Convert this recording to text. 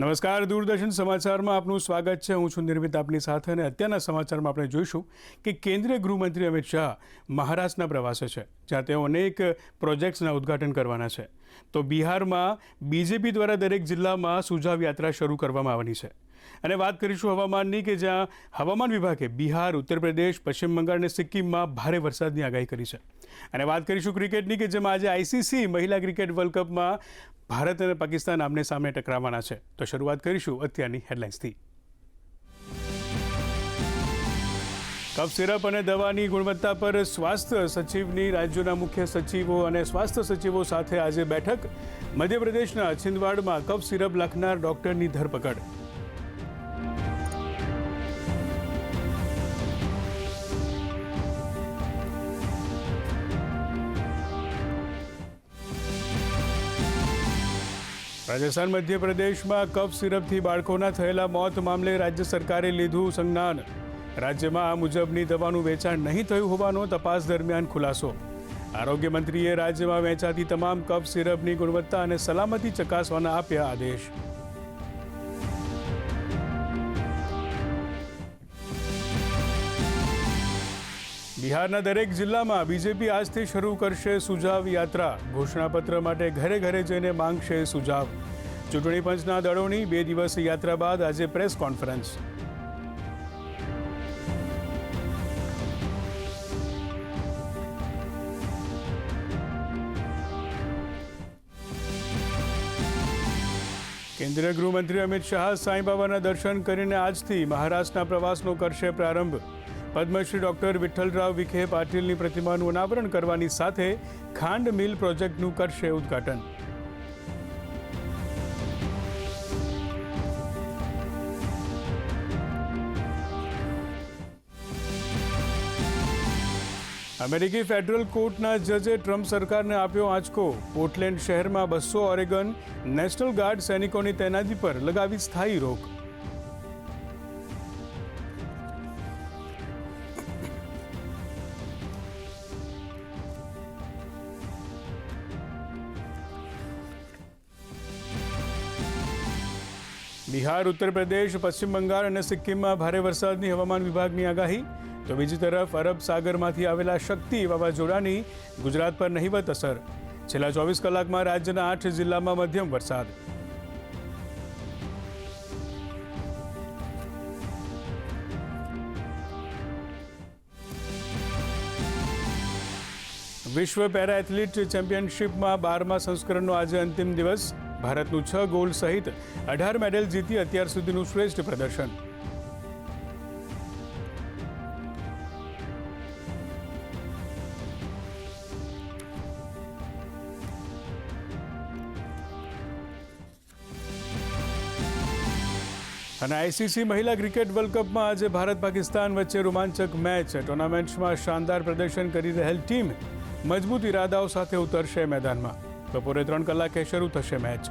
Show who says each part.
Speaker 1: નમસ્કાર, દૂરદર્શન સમાચારમાં આપનું સ્વાગત છે. હું છું નિર્મિત આપની સાથે અને અત્યારના સમાચારમાં આપણે જોઈશું કે કેન્દ્રીય ગૃહમંત્રી અમિત શાહ મહારાષ્ટ્રના પ્રવાસે છે, જ્યાં તેઓ અનેક પ્રોજેક્ટ્સના ઉદ્ઘાટન કરવાના છે. તો બિહારમાં બીજેપી દ્વારા દરેક જિલ્લામાં સુઝાવ યાત્રા શરૂ કરવામાં આવવાની છે. અને વાત કરીશું હવામાનની કે જ્યાં હવામાન વિભાગે બિહાર ઉત્તર પ્રદેશ પશ્ચિમ બંગાળ અને સિક્કિમમાં ભારે વરસાદની આગાહી કરી છે. અને વાત કરીશું ક્રિકેટની કે જેમાં આજે આઈસીસી મહિલા ક્રિકેટ વર્લ્ડ કપમાં ભારત અને પાકિસ્તાન આમને સામે ટકરાવાના છે. તો શરૂઆત કરીશું અત્યારની હેડલાઇન્સથી. કફ સિરપ અને દવાની ગુણવત્તા પર સ્વાસ્થ્ય સચિવની રાજ્યોના મુખ્ય સચિવો અને સ્વાસ્થ્ય સચિવો સાથે આજે બેઠક. મધ્યપ્રદેશના છિંદવાડમાં કફ સિરપ લખનાર ડોક્ટરની ધરપકડ. રાજસ્થાન મધ્યપ્રદેશમાં કફ સિરપથી બાળકોના થયેલા મોત મામલે રાજ્ય સરકારે લીધું સંજ્ઞાન. રાજ્યમાં આ મુજબની દવાનું વેચાણ નહીં થયું હોવાનો તપાસ દરમિયાન ખુલાસો. આરોગ્ય મંત્રીએ રાજ્યમાં વેચાતી તમામ કફ સિરપની ગુણવત્તા અને સલામતી ચકાસવાના આપ્યા આદેશ. બિહારના દરેક જિલ્લામાં બીજેપી આજથી શરૂ કરશે સુઝાવ યાત્રા. ઘોષણાપત્ર માટે ઘરે ઘરે જઈને માંગશે સુઝાવ. ચૂંટણી પંચના દળોની બે દિવસ યાત્રા બાદ આજે પ્રેસ કોન્ફરન્સ. કેન્દ્રીય ગૃહમંત્રી અમિત શાહ સાંઈબાબાના દર્શન કરીને આજથી મહારાષ્ટ્રના પ્રવાસનો કરશે પ્રારંભ. પદ્મશ્રી ડોક્ટર વિઠ્ઠલરાવ વિખે પાટીલની પ્રતિમાનું અનાવરણ કરવાની સાથે ખાંડ મિલ પ્રોજેક્ટનું કરશે ઉદ્ઘાટન અમેરિકી ફેડરલ કોર્ટના જજે ટ્રમ્પ સરકારને આપ્યો આંચકો પોર્ટલેન્ડ શહેરમાં બસો ઓરેગન નેશનલ ગાર્ડ સૈનિકોની તૈનાતી પર લગાવી સ્થાયી રોક બિહાર, ઉત્તર પ્રદેશ, પશ્ચિમ બંગાળ અને સિક્કિમમાં ભારે વરસાદની હવામાન વિભાગની આગાહી. તો બીજી તરફ અરબ સાગરમાંથી આવેલા શક્તિ વાવાઝોડાની ગુજરાત પર નહીવત અસર. છેલ્લા ચોવીસ કલાકમાં રાજ્યના આઠ જિલ્લામાં મધ્યમ વરસાદ. વિશ્વ પેરા એથ્લીટ ચેમ્પિયનશિપમાં બારમા સંસ્કરણનો આજે અંતિમ દિવસ. ભારતનું છ ગોલ્ડ સહિત અઢાર મેડલ જીતી અત્યાર સુધીનું શ્રેષ્ઠ પ્રદર્શન. અને આઈસીસી મહિલા ક્રિકેટ વર્લ્ડ કપમાં આજે ભારત પાકિસ્તાન વચ્ચે રોમાંચક મેચ. ટુર્નામેન્ટમાં શાનદાર પ્રદર્શન કરી રહેલ ટીમ મજબૂત ઇરાદાઓ સાથે ઉતરશે મેદાનમાં. બપોરે ત્રણ કલાકે શરૂ થશે મેચ.